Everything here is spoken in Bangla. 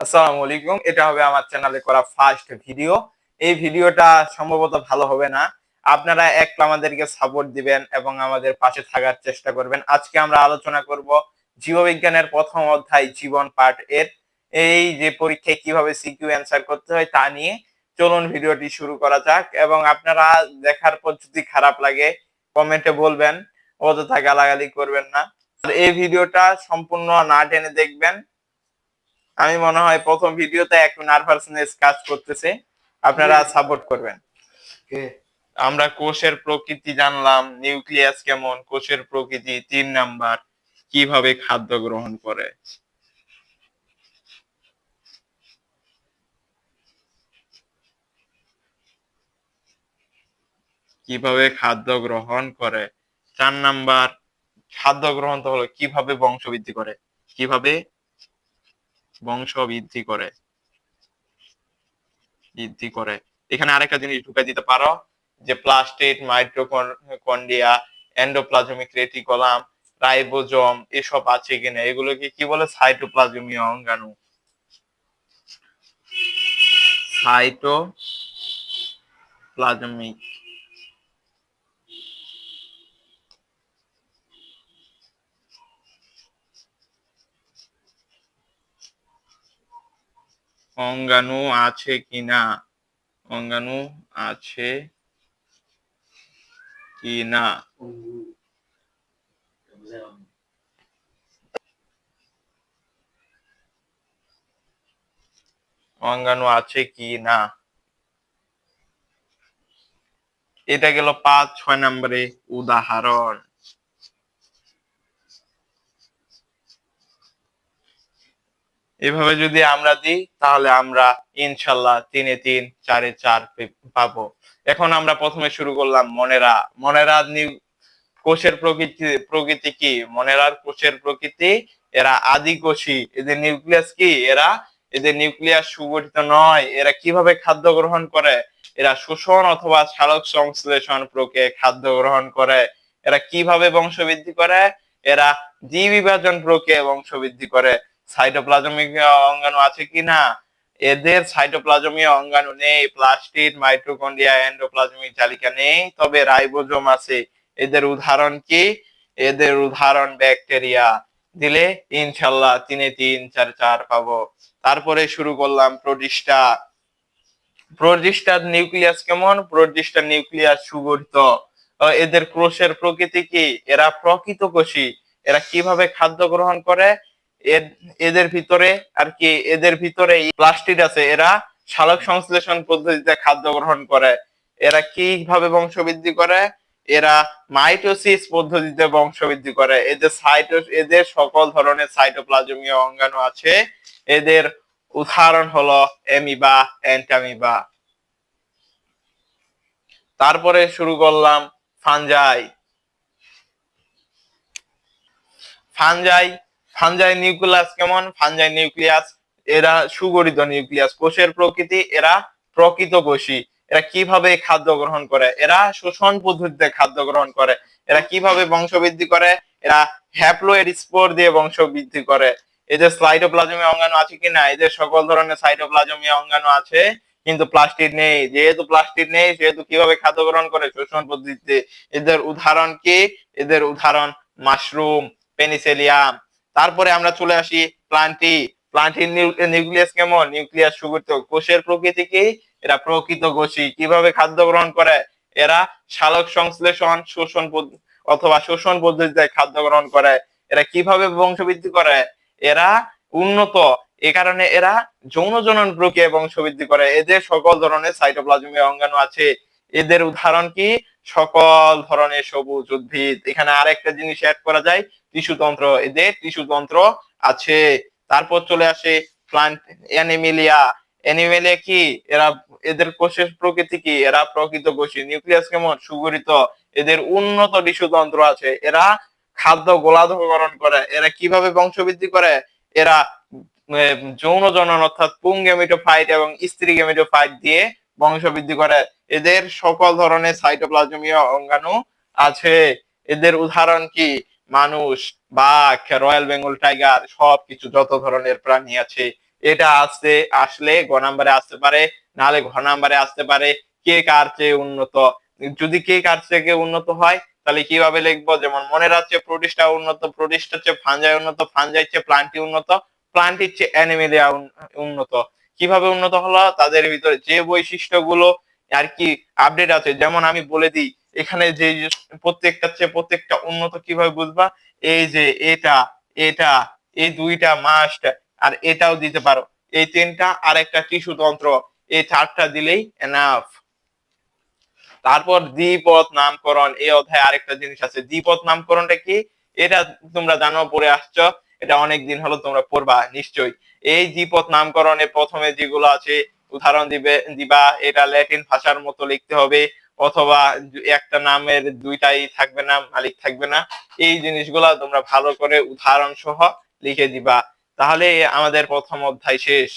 আসসালামু আলাইকুম। এটা হবে আমার চ্যানেলে করা ফার্স্ট ভিডিও এই ভিডিওটা সম্ভবত ভালো হবে না। আপনারা একটু আমাদেরকে সাপোর্ট দিবেন এবং আমাদের পাশে থাকার চেষ্টা করবেন। আজকে আমরা আলোচনা করব জীববিজ্ঞানের প্রথম অধ্যায় জীবন পাঠ এর। এই যে পরীক্ষায় কীভাবে সিকিউ অ্যান্সার করতে হয় তা নিয়ে চলুন ভিডিওটি শুরু করা যাক এবং আপনারা দেখার পর যদি খারাপ লাগে কমেন্টে বলবেন। অযথা গালাগালি করবেন না। এই ভিডিওটা সম্পূর্ণ না টেনে দেখবেন। আমি মনে হয় প্রথম ভিডিওতে একটু নার্ভাসনেস কাজ করতেছে। আপনারা সাপোর্ট করবেন। আমরা কোষের প্রকৃতি জানলাম নিউক্লিয়াস কেমন কোষের প্রকৃতি তিন নাম্বার কীভাবে খাদ্য গ্রহণ করে। কীভাবে খাদ্য গ্রহণ করে। চার নাম্বার খাদ্য গ্রহণ তো হলো কীভাবে বংশবৃদ্ধি করে কীভাবে বংশ বৃদ্ধি করে। বৃদ্ধি করে। এখানে আরেকটা জিনিস ঢুকে দিতে পারো, যে plastid mitochondria endoplasmic reticulum, ribosome, এসব আছে কিনা এগুলোকে কি বলে? সাইটোপ্লাজমীয় অঙ্গাণু। সাইটোপ্লাজমিক অঙ্গাণু আছে কিনা? অঙ্গাণু আছে কিনা? অঙ্গাণু আছে কি না এটা গেল পাঁচ, ছয় নম্বরে উদাহরণ। এভাবে যদি আমরা দিই, তাহলে আমরা ইনশাল্লাহ তিনে তিন, চারে চার পাবো। এখন আমরা প্রথমে শুরু করলাম মনেরা। মনেরা কোষের প্রকৃতি প্রকৃতি কি? মনেরার কোষের প্রকৃতি, এরা আদি কোষী। এদের নিউক্লিয়াস কি? এরা এদের নিউক্লিয়াস সুগঠিত নয়। এরা কীভাবে খাদ্য গ্রহণ করে? এরা শোষণ অথবা সালোক সংশ্লেষণ প্রক্রিয়ায় খাদ্য গ্রহণ করে। এরা কীভাবে বংশবৃদ্ধি করে? এরা দ্বিবিভাজন প্রক্রিয়ায় বংশবৃদ্ধি করে। সাইটোপ্লাজমিক অঙ্গাণু আছে কি না এদের সাইটোপ্লাজমীয় অঙ্গাণু নেই প্লাস্টিড মাইটোকন্ড্রিয়া এন্ডোপ্লাজমিক জালিকা নেই, তবে রাইবোজোম আছে। এদের উদাহরণ কি? এদের উদাহরণ ব্যাকটেরিয়া। দিলে ইনশাল্লাহ তিনে তিন, চার চার পাবো। তারপরে শুরু করলাম প্রোটিস্টা। প্রোটিস্টার নিউক্লিয়াস কেমন? প্রোটিস্টার নিউক্লিয়াস সুগঠিত। এদের কোষের প্রকৃতি কি? এরা প্রকৃত কোষী। এরা কীভাবে খাদ্য গ্রহণ করে? এদের ভিতরে আর কি এদের ভিতরে প্লাস্টিড আছে, এরা সালোক সংশ্লেষণ পদ্ধতিতে খাদ্য গ্রহণ করে। এরা কীভাবে বংশবৃদ্ধি করে? এরা মাইটোসিস পদ্ধতিতে বংশবৃদ্ধি করে। এদের সাইটো, এদের সকল ধরনের সাইটোপ্লাজমীয় অঙ্গাণু আছে। এদের উদাহরণ হলো এমিবা অ্যান্টামিবা। তারপরে শুরু করলাম ফানজাই ফানজাই ফানজাই নিউক্লিয়াস কেমন? ফানজাই নিউক্লিয়াস, এরা সুগঠিত নিউক্লিয়াস। কোষের প্রকৃতি, এরা প্রকৃত কোষী। এরা কীভাবে খাদ্য গ্রহণ করে? এরা শোষণ পদ্ধতিতে খাদ্য গ্রহণ করে। এরা কীভাবে বংশবৃদ্ধি করে? এরা হ্যাপ্লোয়েড স্পোর দিয়ে বংশবৃদ্ধি করে। এদের সাইটোপ্লাজমীয় অঙ্গাণু আছে কি কিনা এদের সকল ধরনের সাইটোপ্লাজমীয় অঙ্গাণু আছে, কিন্তু প্লাস্টিড নেই। যেহেতু প্লাস্টিড নেই, সেহেতু কীভাবে খাদ্য গ্রহণ করে? শোষণ পদ্ধতিতে। এদের উদাহরণ কি? এদের উদাহরণ মাশরুম, পেনিসেলিয়াম। তারপরে আমরা চলে আসি প্লান্টি প্লান্টির নিউক্লিয়াস কেমন? নিউক্লিয়াস সুগঠিত কোষের প্রকৃতি কি? এরা প্রকৃত কোষী কীভাবে খাদ্য গ্রহণ করে? এরা সালোক সংশ্লেষণ, শোষণ অথবা শোষণ পদ্ধতিতে খাদ্য গ্রহণ করে। এরা কীভাবে বংশবৃদ্ধি করে? এরা উন্নত। এ কারণে এরা যৌন জনন প্রক্রিয়ায় বংশবৃদ্ধি করে। এদের সকল ধরনের সাইটোপ্লাজমীয় অঙ্গাণু আছে। এদের উদাহরণ কি? সকল ধরনের সবুজ, উদ্ভিদ। এখানে আরেকটা জিনিস অ্যাড করা যায়, টিস্যুতন্ত্র। এদের টিস্যুতন্ত্র আছে। তারপর চলে আসে প্লান্ট অ্যানিমেলিয়া অ্যানিমেলিয়া কি? এরা, এদের কোষের প্রকৃতি কি? এরা প্রকৃত কোষী। নিউক্লিয়াস কেমন? সুগঠিত। এদের উন্নত টিস্যুতন্ত্র আছে। এরা খাদ্য গোলাধকরণ করে। এরা কীভাবে বংশবৃদ্ধি করে? এরা যৌন জনন অর্থাৎ পুং গেমিটোফাইট এবং স্ত্রী গেমিটোফাইট দিয়ে বংশবৃদ্ধি করে। এদের সকল ধরনের সাইটোপ্লাজমীয় অঙ্গাণু আছে। এদের উদাহরণ কি? মানুষ, বাঘ, রয়্যাল বেঙ্গল টাইগার, সবকিছু যত ধরনের প্রাণী আছে। এটা আসতে, আসলে গ নাম্বারে আসতে পারে, নাহলে ঘ নাম্বারে আসতে পারে। কে কার চেয়ে উন্নত? যদি কে কার থেকে উন্নত হয়, তাহলে কীভাবে লিখব? যেমন মনে রাখছে প্রোটিস্টা উন্নত প্রোটিস্টা হচ্ছে ফাঞ্জাই উন্নত ফাঞ্জাই হচ্ছে প্লান্টি উন্নত প্লান্টি হচ্ছে অ্যানিমেলিয়া উন্নত। কীভাবে উন্নত হলো, তাদের ভিতরে যে বৈশিষ্ট্যগুলো আর কি আপডেট আছে। যেমন আমি বলে দিই, এখানে যে প্রত্যেকটা চেয়ে প্রত্যেকটা উন্নত কীভাবে বুঝবা? এই যে এটা এটা, এই দুইটা মাস্ট আর এটাও দিতে পারো। এই তিনটা আর একটা টিস্যু তন্ত্র, এই চারটা দিলেই এনাফ তারপর দ্বিপদ নামকরণ, এই অধ্যায়ে আরেকটা জিনিস আছে। দ্বিপদ নামকরণটা কি? এটা তোমরা জানো, পড়ে আসছো। এটা অনেক দিন হলো তোমরা পড়বা, নিশ্চয়ই। এই দ্বিপদ নামকরণে প্রথমে যেগুলো আছে, উদাহরণ দিবে, দিবা, এটা ল্যাটিন ভাষার মতো লিখতে হবে, অথবা একটা নামের দুইটাই থাকবে না, মালিক থাকবে না। এই জিনিসগুলা তোমরা ভালো করে উদাহরণ সহ লিখে দিবা। তাহলে আমাদের প্রথম অধ্যায় শেষ।